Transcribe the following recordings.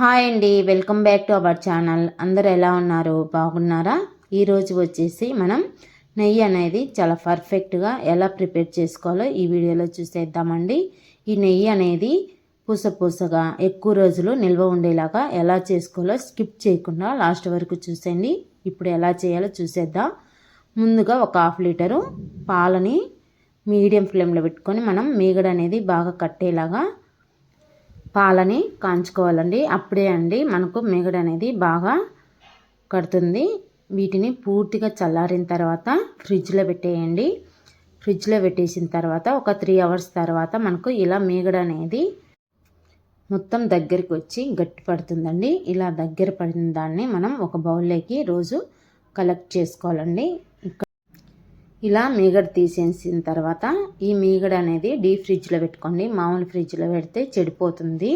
Hi అండి welcome back to our channel. అందరు ఎలా ఉన్నారు? బాగున్నారా? ఈరోజు వచ్చేసి మనం నెయ్యి అనేది చాలా పర్ఫెక్ట్గా ఎలా ప్రిపేర్ చేసుకోవాలో ఈ వీడియోలో చూసేద్దామండి. ఈ నెయ్యి అనేది పూస పూసగా ఎక్కువ రోజులు నిల్వ ఉండేలాగా ఎలా చేసుకోవాలో స్కిప్ చేయకుండా లాస్ట్ వరకు చూసేయండి. ఇప్పుడు ఎలా చేయాలో చూసేద్దాం. ముందుగా ఒక హాఫ్ లీటరు పాలని మీడియం ఫ్లేమ్లో పెట్టుకొని మనం మీగడ అనేది బాగా కట్టేలాగా పాలని కాంచుకోవాలండి. అప్పుడే అండి మనకు మిగడ అనేది బాగా కడుతుంది. వీటిని పూర్తిగా చల్లారిన తర్వాత ఫ్రిడ్జ్లో పెట్టేయండి. ఫ్రిడ్జ్లో పెట్టేసిన తర్వాత ఒక త్రీ అవర్స్ తర్వాత మనకు ఇలా మీగడ అనేది మొత్తం దగ్గరికి వచ్చి గట్టి పడుతుందండి. ఇలా దగ్గర పడిన దాన్ని మనం ఒక బౌల్లోకి రోజు కలెక్ట్ చేసుకోవాలండి. ఇలా మీగడ తీసేసిన తర్వాత ఈ మీగడ అనేది డీప్ ఫ్రిడ్జ్లో పెట్టుకోండి. మామూలు ఫ్రిడ్జ్లో పెడితే చెడిపోతుంది.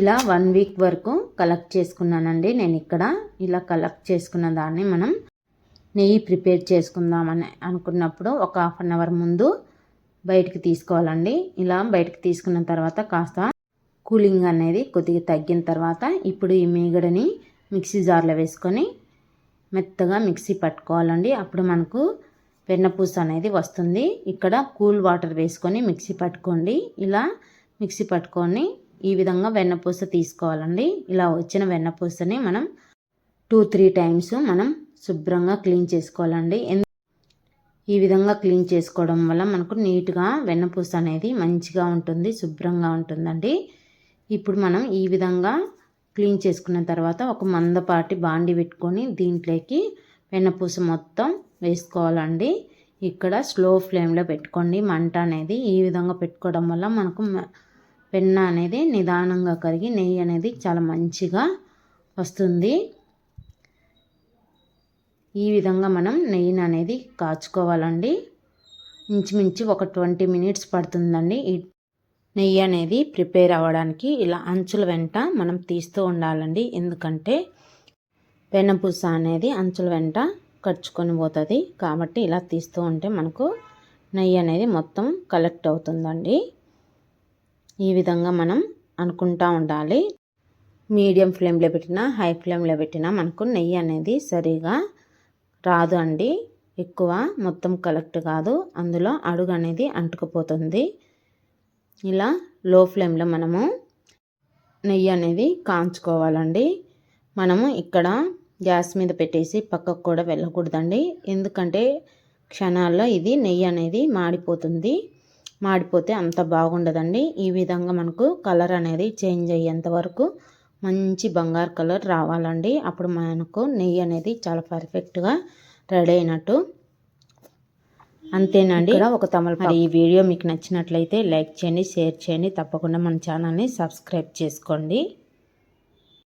ఇలా వన్ వీక్ వరకు కలెక్ట్ చేసుకున్నానండి నేను ఇక్కడ. ఇలా కలెక్ట్ చేసుకున్న దాన్ని మనం నెయ్యి ప్రిపేర్ చేసుకుందామని అనుకున్నప్పుడు ఒక హాఫ్ అన్ అవర్ ముందు బయటికి తీసుకోవాలండి. ఇలా బయటికి తీసుకున్న తర్వాత కాస్త కూలింగ్ అనేది కొద్దిగా తగ్గిన తర్వాత ఇప్పుడు ఈ మీగడని మిక్సీ జార్లో వేసుకొని మెత్తగా మిక్సీ పట్టుకోవాలండి. అప్పుడు మనకు వెన్నపూస అనేది వస్తుంది. ఇక్కడ కూల్ వాటర్ వేసుకొని మిక్సీ పట్టుకోండి. ఇలా మిక్సీ పట్టుకొని ఈ విధంగా వెన్నపూస తీసుకోవాలండి. ఇలా వచ్చిన వెన్నపూసని మనం టూ త్రీ టైమ్స్ మనం శుభ్రంగా క్లీన్ చేసుకోవాలండి. ఈ విధంగా క్లీన్ చేసుకోవడం వల్ల మనకు నీట్గా వెన్నపూస అనేది మంచిగా ఉంటుంది శుభ్రంగా ఉంటుందండి. ఇప్పుడు మనం ఈ విధంగా క్లీన్ చేసుకున్న తర్వాత ఒక మందపాటి బాండి పెట్టుకొని దీంట్లోకి వెన్నపూస మొత్తం వేసుకోవాలండి. ఇక్కడ స్లో ఫ్లేమ్లో పెట్టుకోండి. మంట అనేది ఈ విధంగా పెట్టుకోవడం వల్ల మనకు వెన్న అనేది నిదానంగా కరిగి నెయ్యి అనేది చాలా మంచిగా వస్తుంది. ఈ విధంగా మనం నెయ్యిని అనేది కాచుకోవాలండి. ఇంచుమించు ఒక ట్వంటీ మినిట్స్ పడుతుందండి. నెయ్యి అనేది ప్రిపేర్ అవ్వడానికి ఇలా అంచుల వెంట మనం తీస్తూ ఉండాలండి. ఎందుకంటే వెన్నపూస అనేది అంచుల వెంట ఖర్చుకొని పోతుంది. కాబట్టి ఇలా తీస్తూ ఉంటే మనకు నెయ్యి అనేది మొత్తం కలెక్ట్ అవుతుందండి. ఈ విధంగా మనం అనుకుంటూ ఉండాలి. మీడియం ఫ్లేమ్లో పెట్టినా హై ఫ్లేమ్లో పెట్టినా మనకు నెయ్యి అనేది సరిగా రాదు అండి. ఎక్కువ మొత్తం కలెక్ట్ కాదు. అందులో అడుగు అనేది అంటుకుపోతుంది. ఇలా లో ఫ్లేమ్లో మనము నెయ్యి అనేది కాంచుకోవాలండి. మనము ఇక్కడ గ్యాస్ మీద పెట్టేసి పక్కకు కూడా వెళ్ళకూడదండి. ఎందుకంటే క్షణాల్లో ఇది నెయ్యి అనేది మాడిపోతుంది. మాడిపోతే అంత బాగుండదండి. ఈ విధంగా మనకు కలర్ అనేది చేంజ్ అయ్యేంత వరకు మంచి బంగారు కలర్ రావాలండి. అప్పుడు మనకు నెయ్యి అనేది చాలా పర్ఫెక్ట్గా రెడీ అయినట్టు అంతేనండి. ఒక తమలపాకు. ఈ వీడియో మీకు నచ్చినట్లయితే లైక్ చేయండి షేర్ చేయండి. తప్పకుండా మన ఛానల్ని సబ్స్క్రైబ్ చేసుకోండి.